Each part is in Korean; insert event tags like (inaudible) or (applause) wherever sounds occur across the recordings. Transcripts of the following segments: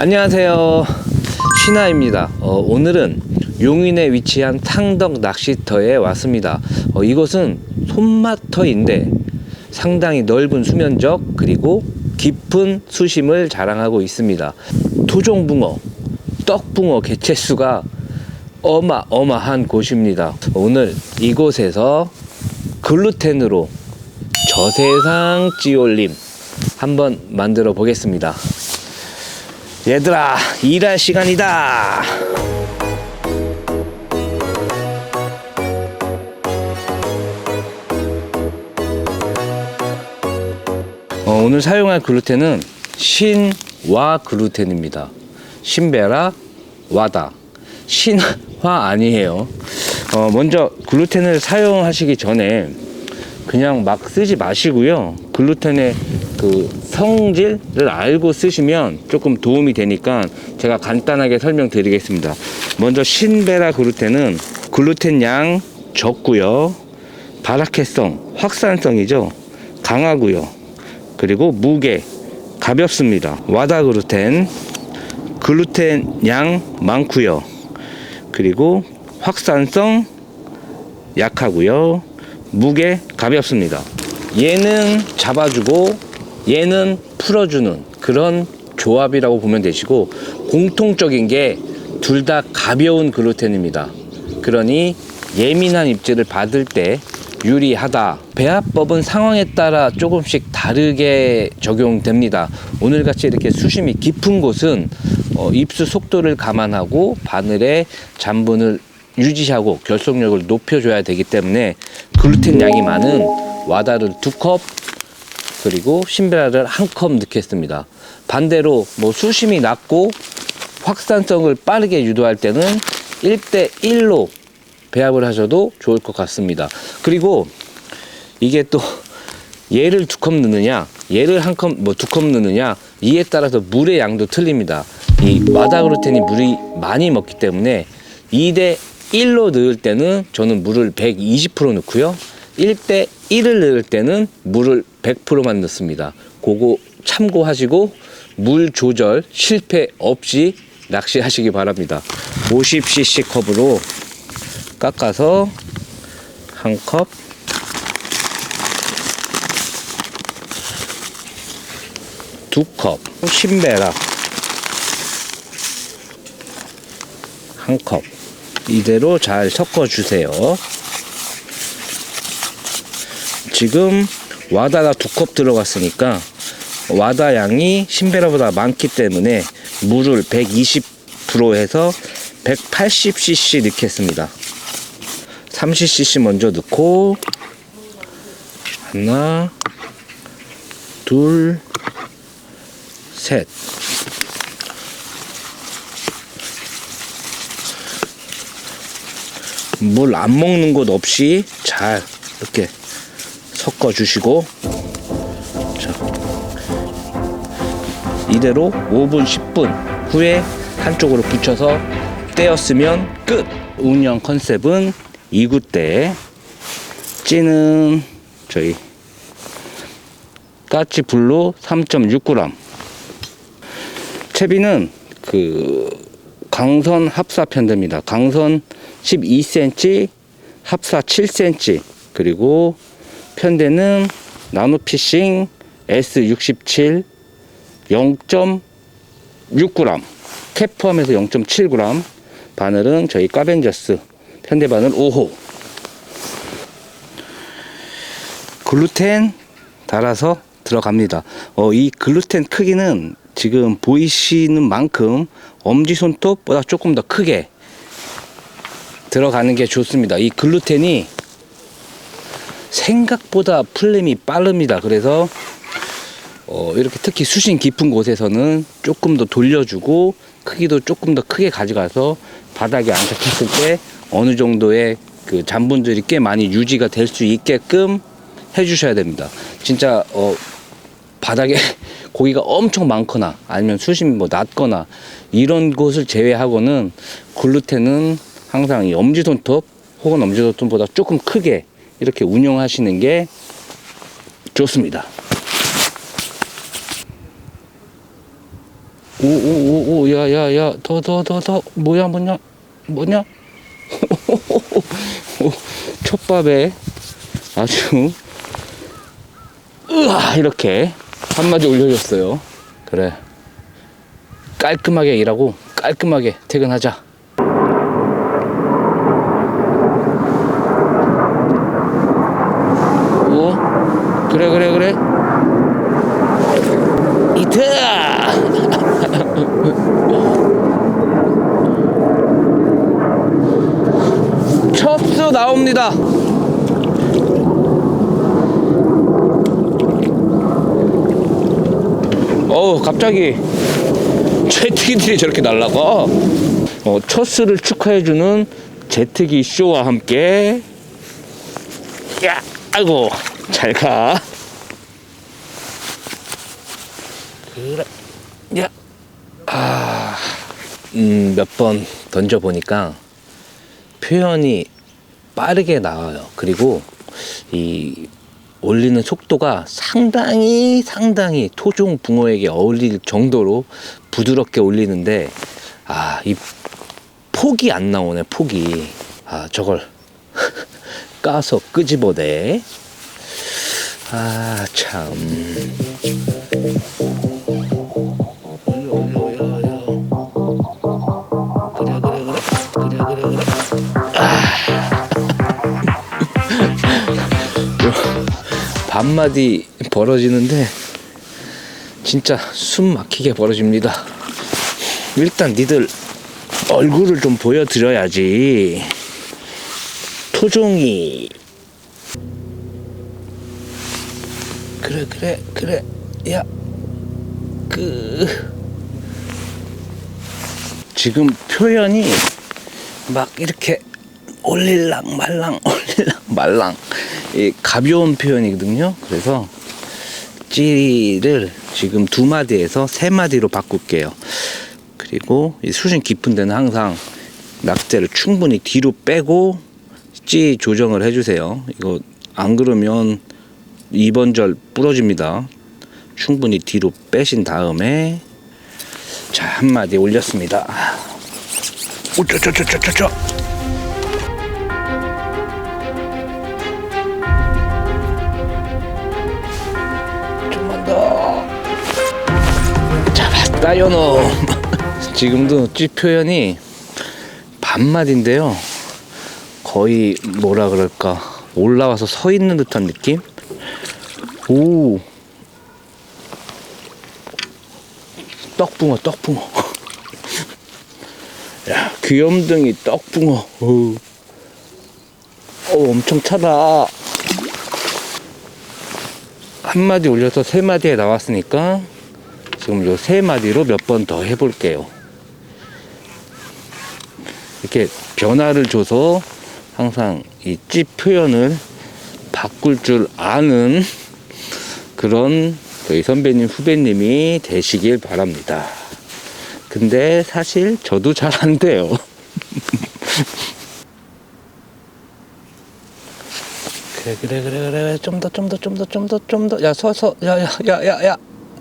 안녕하세요. 신하입니다. 어, 오늘은 용인에 위치한 탕덕 낚시터에 왔습니다. 어, 이곳은 손맛터인데 상당히 넓은 수면적 그리고 깊은 수심을 자랑하고 있습니다. 토종붕어, 떡붕어 개체수가 어마어마한 곳입니다. 오늘 이곳에서 글루텐으로 저세상 찌올림 한번 만들어 보겠습니다. 얘들아, 일할 시간이다. 어, 오늘 사용할 글루텐은 신와 글루텐입니다. 신베라 와다. 신화 아니에요. 어, 먼저 글루텐을 사용하시기 전에 그냥 막 쓰지 마시고요. 글루텐의 그 성질을 알고 쓰시면 조금 도움이 되니까 제가 간단하게 설명드리겠습니다. 먼저 신베라 글루텐은 글루텐 양 적고요. 바라케성, 확산성이죠. 강하고요. 그리고 무게 가볍습니다. 와다 글루텐 글루텐 양 많고요. 그리고 확산성 약하고요. 무게 가볍습니다. 얘는 잡아주고 얘는 풀어주는 그런 조합이라고 보면 되시고 공통적인 게 둘 다 가벼운 글루텐입니다. 그러니 예민한 입질을 받을 때 유리하다. 배합법은 상황에 따라 조금씩 다르게 적용됩니다. 오늘같이 이렇게 수심이 깊은 곳은 어, 입수 속도를 감안하고 바늘의 잔분을 유지하고 결속력을 높여줘야 되기 때문에 글루텐 양이 많은 와다를 두컵 그리고 신베라를 한 컵 넣겠습니다. 반대로 뭐 수심이 낮고 확산성을 빠르게 유도할 때는 1대 1로 배합을 하셔도 좋을 것 같습니다. 그리고 이게 또 얘를 두 컵 넣느냐, 얘를 한 컵, 뭐 두 컵 넣느냐, 이에 따라서 물의 양도 틀립니다. 이 마다그루텐이 물이 많이 먹기 때문에 2대 1로 넣을 때는 저는 물을 120% 넣고요. 1대 1을 넣을 때는 물을 100%만 넣습니다. 그거 참고하시고 물 조절 실패 없이 낚시하시기 바랍니다. 50cc 컵으로 깎아서 한 컵, 두 컵, 신베라 한 컵. 이대로 잘 섞어 주세요. 지금 와다가 두 컵 들어갔으니까 와다 양이 신베라보다 많기 때문에 물을 120% 해서 180cc 넣겠습니다. 30cc 먼저 넣고 하나 둘 셋. 물 안 먹는 곳 없이 잘 이렇게 섞어 주시고 자 이대로 5분 10분 후에 한쪽으로 붙여서 떼었으면 끝. 운영 컨셉은 2구 때. 찌는 저희 까치 블루 3.6g 채비는 그 강선 합사 편대입니다. 강선 12cm, 합사 7cm, 그리고 편대는 나노피싱 S67 0.6g, 캡 포함해서 0.7g, 바늘은 저희 까벤저스 편대 바늘 5호. 글루텐 달아서 들어갑니다. 어, 이 글루텐 크기는 지금 보이시는 만큼 엄지손톱보다 조금 더 크게 들어가는 게 좋습니다. 이 글루텐이 생각보다 풀림이 빠릅니다. 그래서 어, 이렇게 특히 수심 깊은 곳에서는 조금 더 돌려주고 크기도 조금 더 크게 가져가서 바닥에 안착했을 때 어느 정도의 그 잔분들이 꽤 많이 유지가 될 수 있게끔 해주셔야 됩니다. 진짜 어, 바닥에 (laughs) 고기가 엄청 많거나 아니면 수심이 뭐 낮거나 이런 곳을 제외하고는 글루텐은 항상 이 엄지손톱 혹은 엄지손톱보다 조금 크게 이렇게 운용하시는 게 좋습니다. 오 오 오 오 야 야 야 더 더 더 더. 뭐야 뭐냐? 뭐냐? (laughs) 오, 촉밥에 아주 으아 이렇게 한 마디 올려줬어요. 그래. 깔끔하게 일하고 깔끔하게 퇴근하자 오 그래 그래 그래 이트 첩수 나옵니다. 갑자기 제트기들이 저렇게 날라가. 어, 첫수를 축하해주는 제트기 쇼와 함께 야 아이고 잘 가. 그래 야 아, 음, 몇 번 던져보니까 표현이 빠르게 나와요. 그리고 이 올리는 속도가 상당히 상당히 토종 붕어에게 어울릴 정도로 부드럽게 올리는데 아, 이 폭이 안 나오네, 폭이. 아, 저걸 (laughs) 까서 끄집어내. 아, 참. 반마디 벌어지는데 진짜 숨 막히게 벌어집니다. 일단 니들 얼굴을 좀 보여드려야지. 토종이 그래 그래 그래 야 그 지금 표현이 막 이렇게 올릴랑 말랑 (laughs) 올릴랑 말랑 이 가벼운 표현이거든요. 그래서 찌를 지금 두 마디에서 세 마디로 바꿀게요. 그리고 이 수심 깊은 데는 항상 낙제를 충분히 뒤로 빼고 찌 조정을 해주세요. 이거 안 그러면 2번 절 부러집니다. 충분히 뒤로 빼신 다음에 자 한 마디 올렸습니다. 오쩌쩌쩌쩌쩌 너 (laughs) 지금도 찌 표현이 반마디인데요. 거의 뭐라 그럴까? 올라와서 서 있는 듯한 느낌? 오. 떡붕어 떡붕어. (laughs) 야 귀염둥이 떡붕어. 어, 어 엄청 차다. 한 마디 올려서 세 마디에 나왔으니까 지금 요 세 마디로 몇 번 더 해볼게요. 이렇게 변화를 줘서 항상 이 찌 표현을 바꿀 줄 아는 그런 저희 선배님 후배님이 되시길 바랍니다. 근데 사실 저도 잘 안 돼요. (laughs) 그래 그래 그래 그래 좀 더 좀 더 좀 더 좀 더 좀 더 야 서서 야 야 야 야 야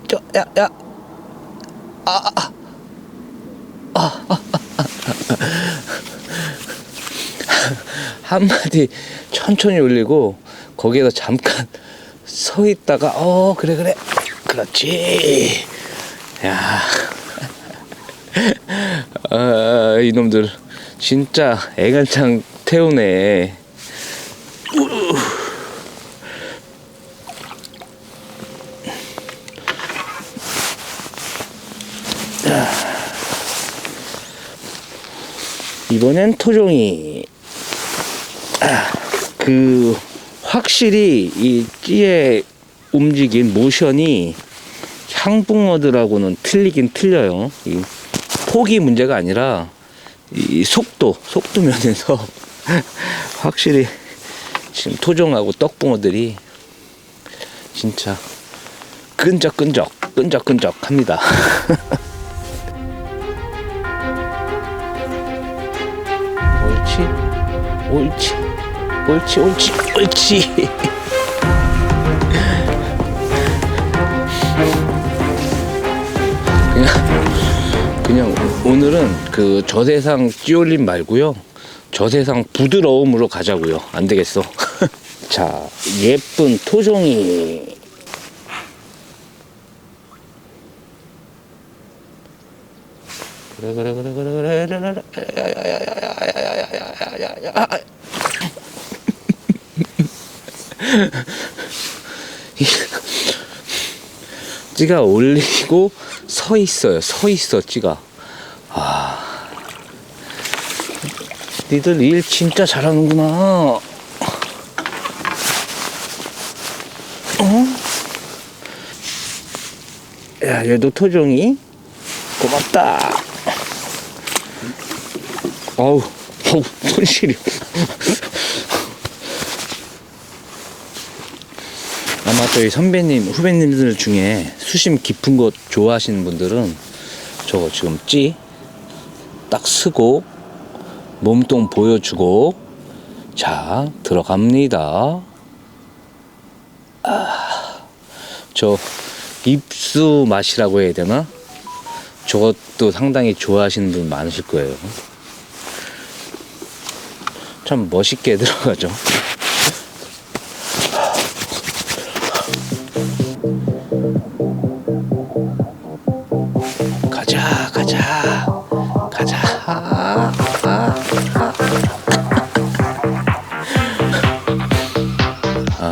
저 야 야 아, 한마디 천천히 올리고 거기에서 잠깐 서 있다가 어 그래 그래. 그렇지. 야. 아, 이놈들 진짜 애간창 태우네 이번엔 토종이 아, 그 확실히 이 찌의 움직임 모션이 향붕어들하고는 틀리긴 틀려요. 이 폭이 문제가 아니라 이 속도 속도 면에서 (laughs) 확실히 지금 토종하고 떡붕어들이 진짜 끈적끈적 끈적끈적 합니다. (laughs) 옳지 옳지 옳지 옳지 그냥 오늘은 그 저세상 찌올림 말고요. 저세상 부드러움으로 가자고요. 안 되겠어. (laughs) 자, 예쁜 토종이. 그래 그래 그래 그래 그래 그래 찌가 올리고 서 있어요. 서 있어 찌가. 아, 니들 일 진짜 잘하는구나. 어? 야, 얘도 토종이 고맙다. 어우, 어우, 손실이. 아마 저희 선배님, 후배님들 중에 수심 깊은 곳 좋아하시는 분들은 저거 지금 찌 딱 쓰고 몸통 보여주고 자 들어갑니다. 아, 저 입수 맛이라고 해야 되나? 저것도 상당히 좋아하시는 분 많으실 거예요. 참 멋있게 (laughs) 들어가죠. 가자, 가자, 가자. 아,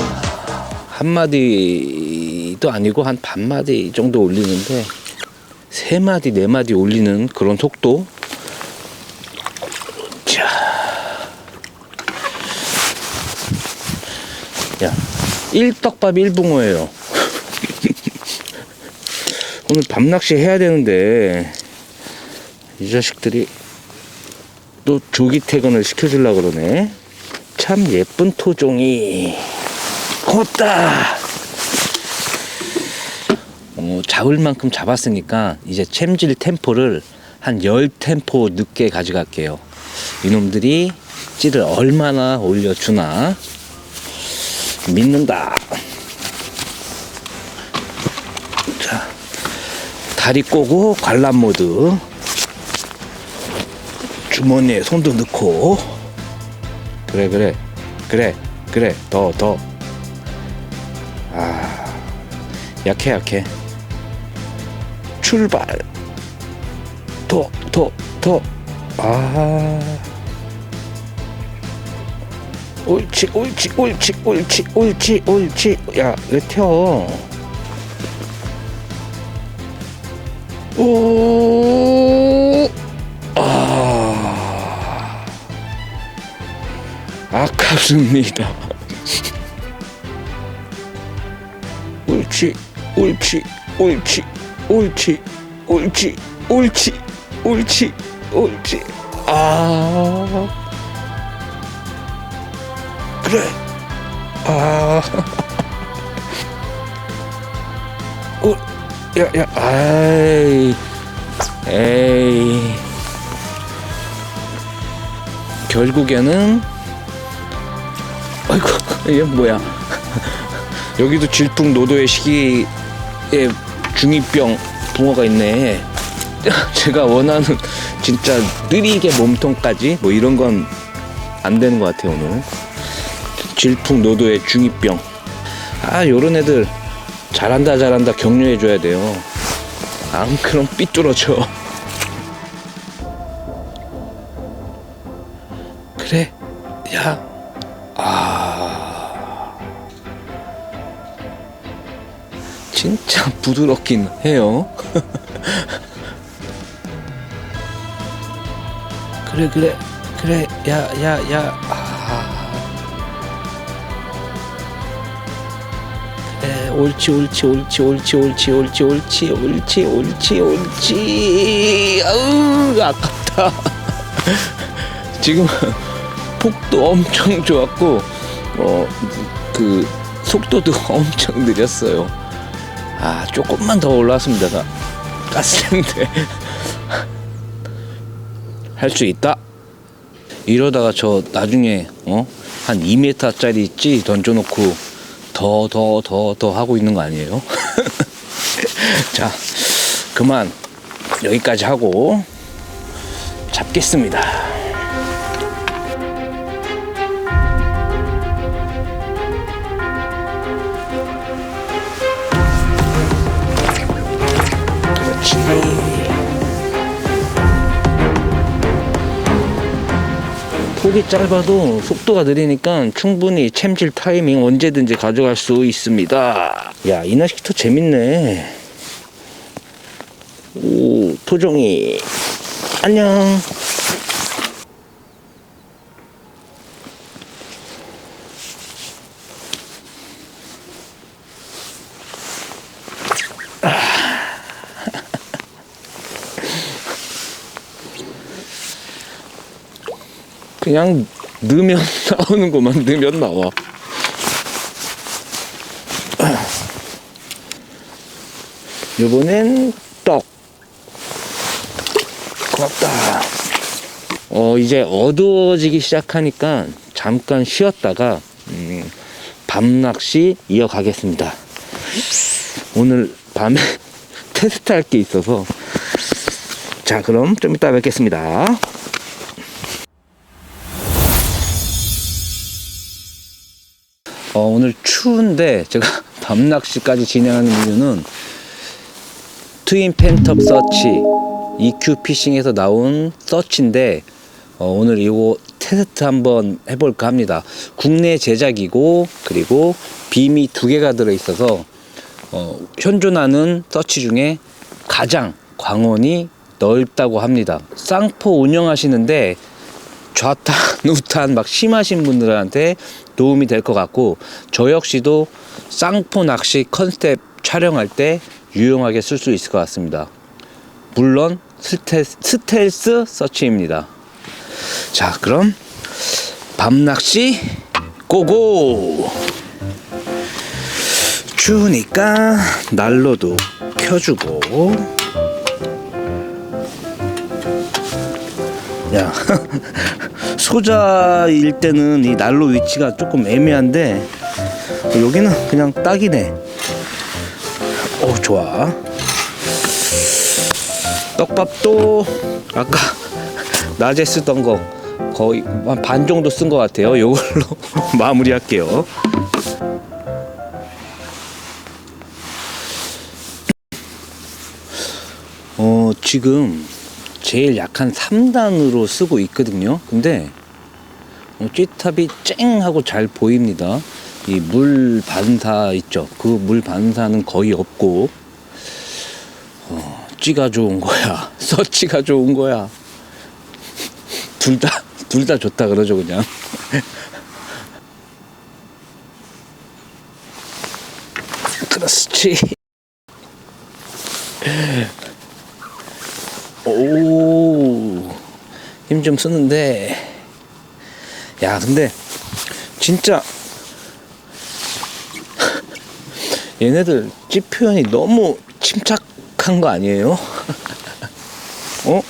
한 마디도 아니고 한 반 마디 정도 올리는데 세 마디, 네 마디 올리는 그런 속도. 자, 야, 일떡밥 일붕어예요. (laughs) 오늘 밤낚시 해야 되는데 이 자식들이 또 조기 퇴근을 시켜주려고 그러네 참 예쁜 토종이 고맙다 어, 잡을 만큼 잡았으니까 이제 챔질 템포를 한 10템포 늦게 가져갈게요. 이놈들이 찌를 얼마나 올려주나. 믿는다. 자 다리 꼬고 관람 모드. 주머니에 손도 넣고. 그래 그래. 그래 그래. 더 더. 아 약해 약해 출발. 더 더 더 아. 옳지 옳지 옳지 옳지 옳지 옳지. 야 왜 튀어. 오, 아, 아깝습니다. (laughs) 옳지, 옳지, 옳지, 옳지, 옳지, 옳지, 옳지, 옳지. 아, 그래. 아, 오. 야, 야, 아이, 에이. 결국에는, 아이고, 이게 뭐야. (laughs) 여기도 질풍노도의 시기에 중이병 붕어가 있네. (laughs) 제가 원하는 진짜 느리게 몸통까지 뭐 이런 건 안 되는 것 같아요, 오늘. 질풍노도의 중이병. 아, 요런 애들 잘한다 잘한다 격려해 줘야 돼요. 안 그럼 삐뚤어져. (laughs) 그래, 진짜 부드럽긴 해요. (laughs) 그래 그래 그래 야 야 야. 아. 에, 옳지 옳지 옳지 옳지 옳지 옳지 옳지 옳지 옳지 옳지 아우 아깝다 (laughs) 지금 폭도 엄청 좋았고 어그 속도도 (laughs) 엄청 느렸어요 아 조금만 더 깠을 텐데 할 수 있다 이러다가 저 나중에 어 한 2m짜리 찌 던져놓고 더 더 더 더 하고 있는 거 아니에요? (laughs) 자 그만 여기까지 하고 잡겠습니다. 폭이 짧아도 속도가 느리니까 충분히 챔질 타이밍 언제든지 가져갈 수 있습니다. 야, 이 낚시터 재밌네. 오, 토종이. 안녕. 그냥 넣으면 (laughs) 나오는구만 넣으면 나와. 요번엔 떡. 고맙다. 어 이제 어두워지기 시작하니까 잠깐 쉬었다가 음, 밤낚시 이어가겠습니다. 오늘 밤에 (laughs) 테스트 할 게 있어서. 자 그럼 좀 이따 뵙겠습니다 추운데 제가 (laughs) 밤낚시까지 진행하는 이유는 트윈 펜톱 서치 EQ 피싱에서 나온 서치인데 어, 오늘 이거 테스트 한번 해볼까 합니다. 국내 제작이고 그리고 빔이 두 개가 들어있어서 어, 현존하는 서치 중에 가장 광원이 넓다고 합니다. 쌍포 운영하시는데 좌탄, (laughs) 우탄 막 심하신 분들한테 도움이 될 것 같고 저 역시도 쌍포 낚시 컨셉 촬영할 때 유용하게 쓸 수 있을 것 같습니다. 물론 스텔스, 스텔스 서치입니다. 자, 그럼 밤 낚시 고고! 추우니까 난로도 켜주고 야 (laughs) 소자일 때는 이 난로 위치가 조금 애매한데 여기는 그냥 딱이네. 오 좋아. 떡밥도 아까 (laughs) 낮에 쓰던 거 거의 한 반 정도 쓴 것 같아요. 이걸로 (laughs) 마무리할게요. 어 지금 제일 약한 3단으로 쓰고 있거든요. 근데 어, 찌탑이 쨍 하고 잘 보입니다. 이 물 반사 있죠. 그 물 반사는 거의 없고 어, 찌가 좋은 거야. (laughs) 서치가 좋은 거야. 둘 다 둘 다 좋다 그러죠 그냥. (laughs) 그렇지. (laughs) 오, 힘 좀 쓰는데. 야, 근데, 진짜, (laughs) 얘네들 집 표현이 너무 침착한 거 아니에요? (laughs) 어?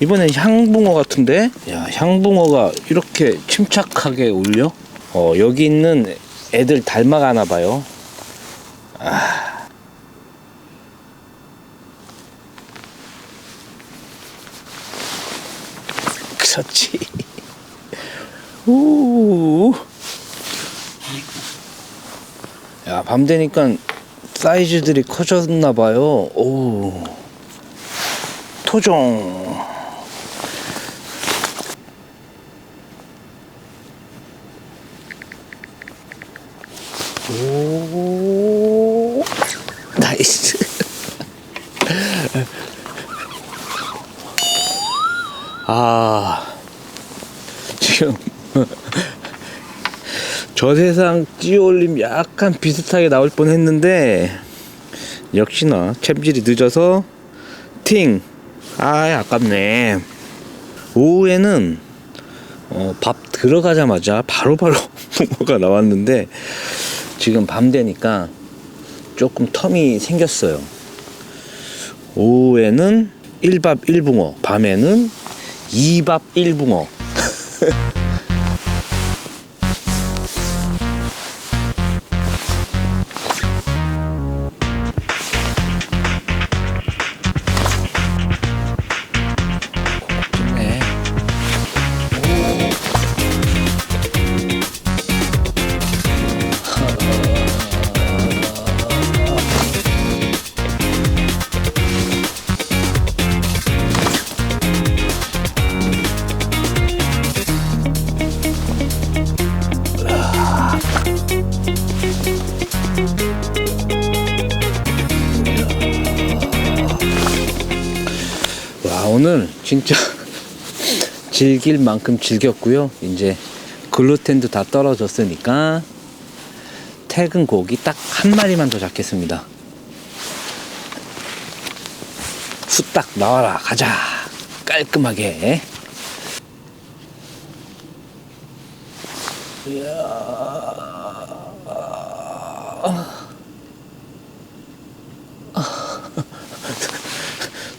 이번엔 향붕어 같은데? 야, 향붕어가 이렇게 침착하게 울려? 어, 여기 있는 애들 닮아가나 봐요. 그렇지. 오. 야, 밤 되니까 사이즈들이 커졌나 봐요. 오. 토종. 오. 나이스. 아. 지금 저 세상 찌올림 약간 비슷하게 나올 뻔 했는데 역시나 챔질이 늦어서 팅! 아 아깝네. 오후에는 어, 밥 들어가자마자 바로바로 (laughs) 붕어가 나왔는데 지금 밤 되니까 조금 텀이 생겼어요. 오후에는 1밥 1붕어 밤에는 2밥 1붕어 (laughs) 오늘 진짜 (laughs) 즐길 만큼 즐겼고요. 이제 글루텐도 다 떨어졌으니까 퇴근 고기 딱 한 마리만 더 잡겠습니다. 후딱 나와라 가자 깔끔하게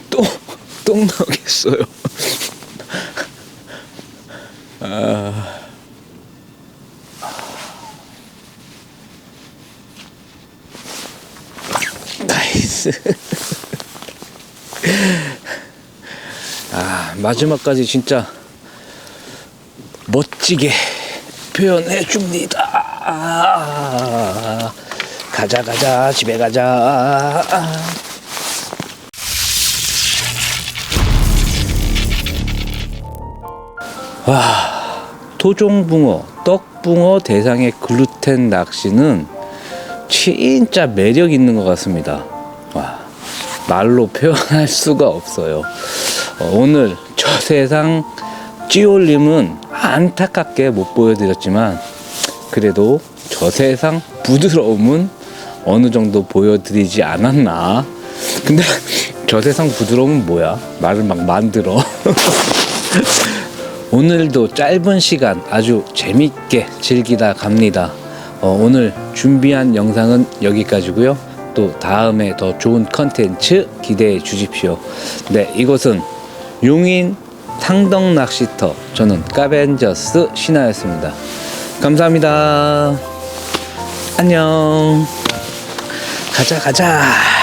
똥, 똥 나오겠어요. 아. 나이스. 아, 마지막까지 진짜 멋지게 표현해 줍니다. 아, 가자, 가자, 집에 가자. 토종붕어, 떡붕어 대상의 글루텐 낚시는 진짜 매력 있는 것 같습니다. 와, 말로 표현할 수가 없어요. 어, 오늘 저 세상 찌올림은 안타깝게 못 보여드렸지만 그래도 저 세상 부드러움은 어느 정도 보여드리지 않았나. 근데 (laughs) 저 세상 부드러움은 뭐야? 말을 막 만들어. (laughs) 오늘도 짧은 시간 아주 재밌게 즐기다 갑니다. 어, 오늘 준비한 영상은 여기까지고요. 또 다음에 더 좋은 컨텐츠 기대해 주십시오. 네, 이곳은 용인 상덕 낚시터 저는 까벤저스 신하였습니다. 감사합니다. 안녕. 가자 가자.